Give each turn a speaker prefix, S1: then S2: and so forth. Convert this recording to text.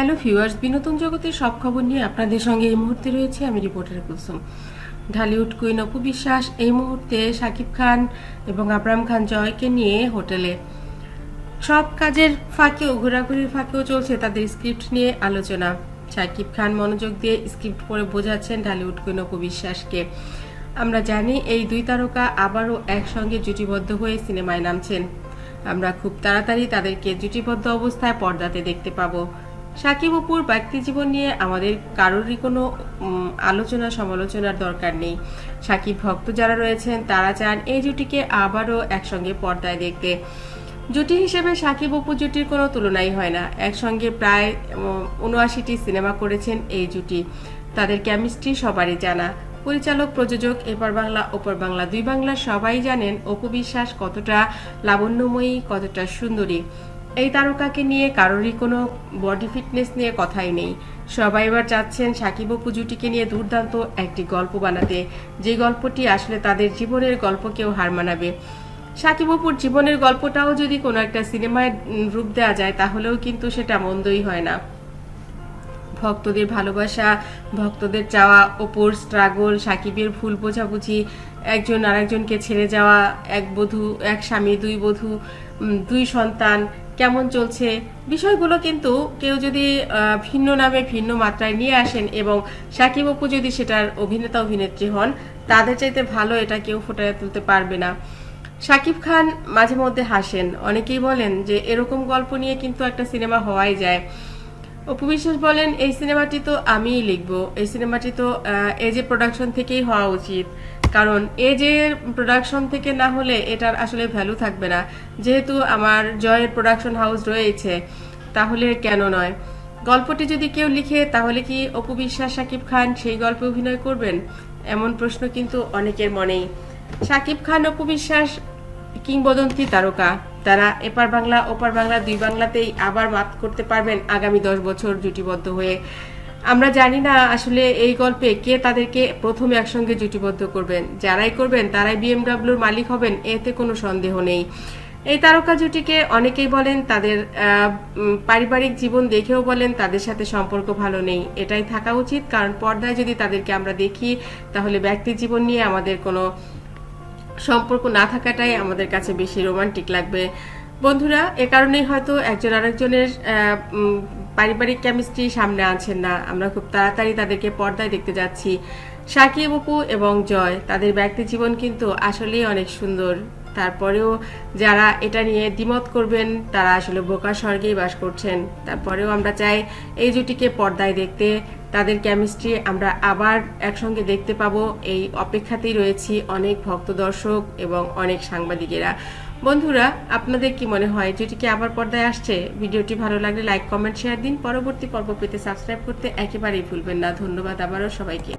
S1: Hello viewers বিনোদন জগতের সব খবর নিয়ে আপনাদের সঙ্গে এই মুহূর্তে রয়েছে আমি রিপোর্টার কুলসুম। ঢালিউড কুইন অপু বিশ্বাস এই মুহূর্তে শাকিব খান এবং আবরাম খান জয়কে নিয়ে হোটেলে। সব কাজের ফাঁকেও, ঘোরাঘুরির ফাঁকেও চলছে তাদের স্ক্রিপ্ট নিয়ে আলোচনা। শাকিব খান মনোযোগ দিয়ে স্ক্রিপ্ট পড়ে বোঝাচ্ছেন ঢালিউড কুইন অপু বিশ্বাসকে। আমরা জানি এই দুই তারকা আবারও একসঙ্গে জুটিবদ্ধ হয়ে সিনেমায় নামছেন। আমরা খুব তাড়াতাড়ি তাদেরকে জুটিবদ্ধ অবস্থায় পর্দাতে দেখতে পাবো। সাকিব অপুর ব্যক্তি জীবন নিয়ে আমাদের কারোরই কোনো আলোচনা সমালোচনার দরকার নেই। সাকিব ভক্ত যারা রয়েছেন, তারা চান এই জুটিকে আবারও একসঙ্গে পর্দায় দেখতে। জুটি হিসেবে সাকিব অপু জুটির কোনো তুলনাই হয় না। একসঙ্গে প্রায় উনআশিটি সিনেমা করেছেন এই জুটি। তাদের কেমিস্ট্রি সবারই জানা। পরিচালক, প্রযোজক, এপার বাংলা, ওপর বাংলা, দুই বাংলা সবাই জানেন অপু বিশ্বাস কতটা লাবণ্যময়ী, কতটা সুন্দরী। এই তারকাকে নিয়ে কারোরই কোনো বডি ফিটনেস নিয়ে কথাই নেই। সবাই এবার চাচ্ছেন সাকিব অপু জুটিকে নিয়ে দুর্দান্ত একটি গল্প বানাতে। যে গল্পটি আসলে তাদের জীবনের গল্পকেও হার মানাবে। সাকিব অপুর জীবনের গল্পটাও যদি কোনো একটা সিনেমায় রূপ দেওয়া যায়, তাহলেও কিন্তু সেটা মন্দই হয় না। ভক্তদের ভালোবাসা, ভক্তদের চাওয়া, ওপর স্ট্রাগল সাকিবের ভুল বোঝাবুঝি, একজন আরেকজনকে ছেড়ে যাওয়া, এক বধূ, এক স্বামী, দুই বধূ দুই সন্তান, কেমন চলছে? বিষয়গুলো কিন্তু কেউ যদি ভিন্ন নামে ভিন্ন মাত্রায় নিয়ে আসেন এবং সাকিব অপু যদি সেটার অভিনেতা, অভিনেত্রী হন, তাদের চাইতে ভালো এটা কেউ ফুটায় তুলতে পারবে না। শাকিব খান মাঝে মধ্যে হাসেন। অনেকেই বলেন যে, এরকম গল্প নিয়ে কিন্তু একটা সিনেমা হওয়াই যায়। অপু বিশ্বাস বলেন এই সিনেমাটি তো আমিই লিখব। এই সিনেমাটি তো আহ, এ যে প্রোডাকশন থেকেই হওয়া উচিত। কারণ এ যে প্রোডাকশন থেকে না হলে এটার আসলে ভ্যালু থাকবে না। যেহেতু আমার জয়ের প্রোডাকশন হাউস রয়েছে তাহলে কেন নয়? গল্পটি যদি কেউ লিখে তাহলে কি অপু বিশ্বাস শাকিব খান সেই গল্পে অভিনয় করবেন? এমন প্রশ্ন কিন্তু অনেকের মনেই। শাকিব খান অপু বিশ্বাস কিংবদন্তি তারকা। তারা এপার বাংলা, ওপার বাংলা, দুই বাংলাতেই আবার মাত করতে পারবেন আগামী দশ বছর জুটিবদ্ধ হয়ে। আমরা জানি না আসলে এই গল্পে কে তাদেরকে প্রথমে একসঙ্গে জুটিবদ্ধ করবেন। যারাই করবেন, তারাই বিএমডাব্লিউর মালিক হবেন, এতে কোনো সন্দেহ নেই। এই তারকা জুটিকে অনেকেই বলেন তাদের পারিবারিক জীবন দেখেও বলেন তাদের সাথে সম্পর্ক ভালো নেই। এটাই থাকা উচিত, কারণ পর্দায় যদি তাদেরকে আমরা দেখি, তাহলে ব্যক্তি জীবন নিয়ে আমাদের কোনো সম্পর্ক না থাকাটাই আমাদের কাছে বেশি রোমান্টিক লাগবে। বন্ধুরা, এ কারণেই হয়তো একজন আরেকজনের পারিবারিক কেমিস্ট্রি সামনে আছেন না। আমরা খুব তাড়াতাড়ি তাদেরকে পর্দায় দেখতে যাচ্ছি। সাকিব, অপু এবং জয়, তাদের ব্যক্তি জীবন কিন্তু আসলেই অনেক সুন্দর। তারপরেও যারা এটা নিয়ে দ্বিমত করবেন, তারা আসলে বোকা স্বর্গেই বাস করছেন। তারপরেও আমরা চাই এই জুটিকে পর্দায় দেখতে, তাদের কেমিস্ট্রি আমরা আবার একসঙ্গে দেখতে পাবো। এই অপেক্ষাতেই রয়েছি অনেক ভক্ত দর্শক এবং অনেক সাংবাদিকেরা। বন্ধুরা, আপনাদের কি মনে হয় জুটিকে আবার পর্দায় আসছে? ভিডিওটি ভালো লাগলে লাইক কমেন্ট শেয়ার দিন। পরবর্তী পর্ব পেতে সাবস্ক্রাইব করতে একেবারেই ভুলবেন না। ধন্যবাদ আবারও সবাইকে।